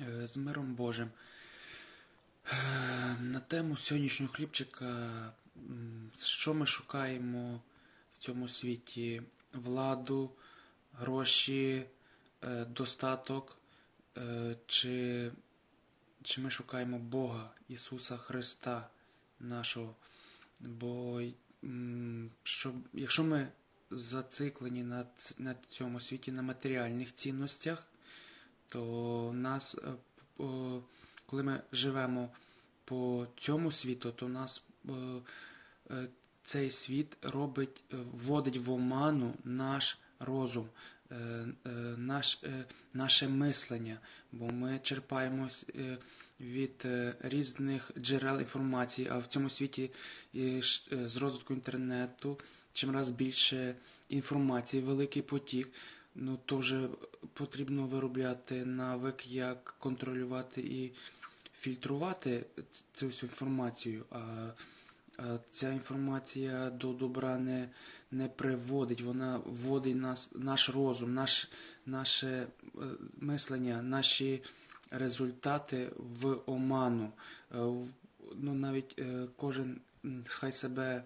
Е, з миром Божим. Е, На тему сьогоднішнього хлібчика, що ми шукаємо в цьому світі? Владу, гроші, е, достаток, чи, чи ми шукаємо Бога, Ісуса Христа нашого? Бо щоб, якщо ми зациклені на цьому світі на матеріальних цінностях, то нас, е, коли ми живемо по цьому світу, то нас е, е, цей світ робить, вводить в оману наш розум, наш, наше мислення, бо ми черпаємось е, від різних джерел інформації, а в цьому світі з розвитку інтернету чим раз більше інформації, великий потік. Ну, то потрібно виробляти навик, як контролювати і фільтрувати цю всю інформацію. А, а ця інформація до добра не, не приводить, вона вводить нас, наш розум, наш, наше е, мислення, наші результати в оману. Е, Ну, навіть е, кожен хай себе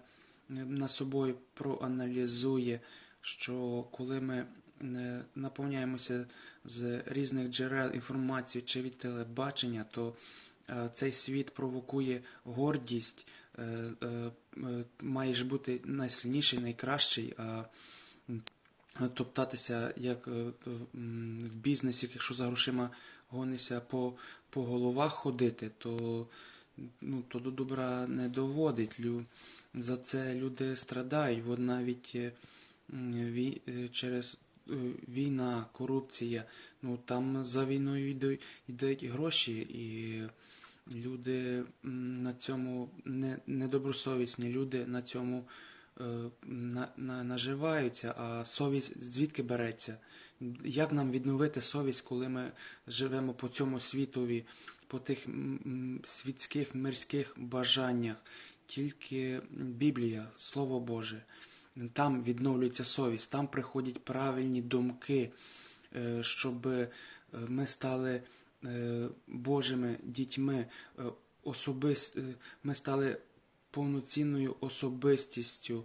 на собою проаналізує, що коли ми наповняємося з різних джерел інформації чи від телебачення, то е, цей світ провокує гордість, е, е, маєш бути найсильніший, найкращий, а топтатися як в бізнесі, якщо за грошима гонишся по, по головах ходити, то, ну, то до добра не доводить. За це люди страдають, От навіть через війна, корупція, ну там за війною йдуть, йдуть гроші, і люди на цьому не, недобросовісні люди на цьому е, на, на, наживаються, а совість звідки береться? Як нам відновити совість, коли ми живемо по цьому світові, по тих світських мирських бажаннях? Тільки Біблія, Слово Боже. Там відновлюється совість, там приходять правильні думки, е, щоб е, ми стали е, Божими дітьми, особис- ми стали повноцінною особистістю,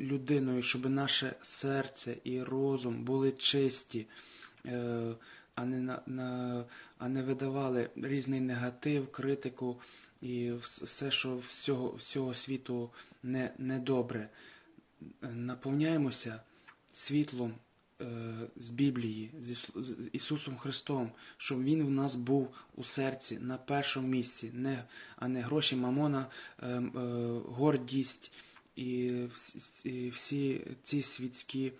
людиною, щоб наше серце і розум були чисті, а не, на, на, а не видавали різний негатив, критику і все, що з цього світу не, недобре. Наповняємося світлом е, з Біблії, з Ісусом Христом, щоб Він в нас був у серці на першому місці, а не гроші, мамона, е, е, гордість і всі ці світські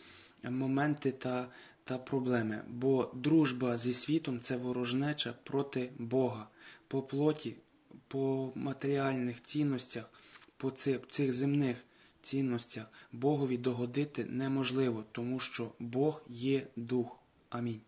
моменти та, та проблеми. Бо дружба зі світом це ворожнеча проти Бога по плоті, по матеріальних цінностях, по цих, цих земних цінностях Богові догодити неможливо, тому що Бог є дух. Амінь.